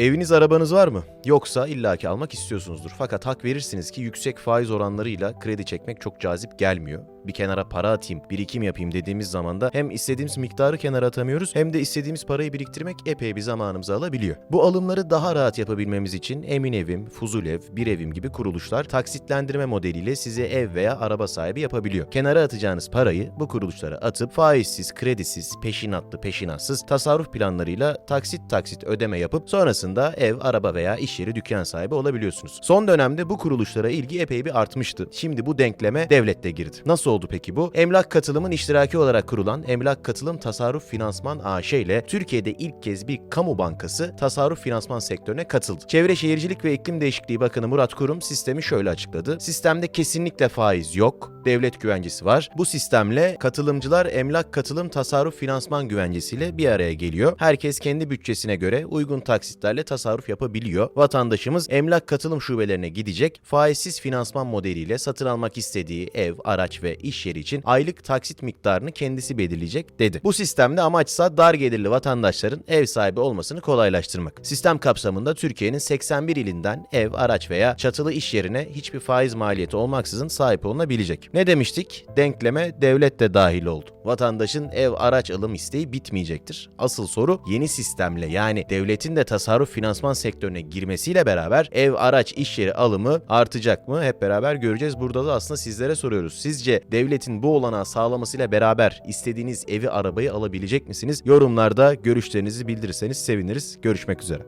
Eviniz arabanız var mı? Yoksa illaki almak istiyorsunuzdur. Fakat hak verirsiniz ki yüksek faiz oranlarıyla kredi çekmek çok cazip gelmiyor. Bir kenara para atayım, birikim yapayım dediğimiz zaman da hem istediğimiz miktarı kenara atamıyoruz hem de istediğimiz parayı biriktirmek epey bir zamanımızı alabiliyor. Bu alımları daha rahat yapabilmemiz için Emin Evim, Fuzulev, Bir Evim gibi kuruluşlar taksitlendirme modeliyle size ev veya araba sahibi yapabiliyor. Kenara atacağınız parayı bu kuruluşlara atıp faizsiz, kredisiz, peşinatlı, peşinatsız tasarruf planlarıyla taksit taksit ödeme yapıp sonrasında ev, araba veya iş yeri dükkan sahibi olabiliyorsunuz. Son dönemde bu kuruluşlara ilgi epey bir artmıştı. Şimdi bu denkleme devlet de girdi. Nasıl oldu peki bu? Emlak Katılım'ın iştiraki olarak kurulan Emlak Katılım Tasarruf Finansman AŞ ile Türkiye'de ilk kez bir kamu bankası tasarruf finansman sektörüne katıldı. Çevre Şehircilik ve İklim Değişikliği Bakanı Murat Kurum sistemi şöyle açıkladı. Sistemde kesinlikle faiz yok, devlet güvencesi var. Bu sistemle katılımcılar emlak katılım tasarruf finansman güvencesiyle bir araya geliyor. Herkes kendi bütçesine göre uygun taksitlerle tasarruf yapabiliyor. Vatandaşımız emlak katılım şubelerine gidecek, faizsiz finansman modeliyle satın almak istediği ev, araç ve iş yeri için aylık taksit miktarını kendisi belirleyecek dedi. Bu sistemde amaçsa dar gelirli vatandaşların ev sahibi olmasını kolaylaştırmak. Sistem kapsamında Türkiye'nin 81 ilinden ev, araç veya çatılı iş yerine hiçbir faiz maliyeti olmaksızın sahip olunabilecek. Ne demiştik? Denkleme devlet de dahil oldu. Vatandaşın ev, araç alım isteği bitmeyecektir. Asıl soru yeni sistemle yani devletin de tasarruf finansman sektörüne girmesiyle beraber ev, araç, iş yeri alımı artacak mı? Hep beraber göreceğiz. Burada da aslında sizlere soruyoruz. Sizce devletin bu olanağı sağlamasıyla beraber istediğiniz evi, arabayı alabilecek misiniz? Yorumlarda görüşlerinizi bildirirseniz seviniriz. Görüşmek üzere.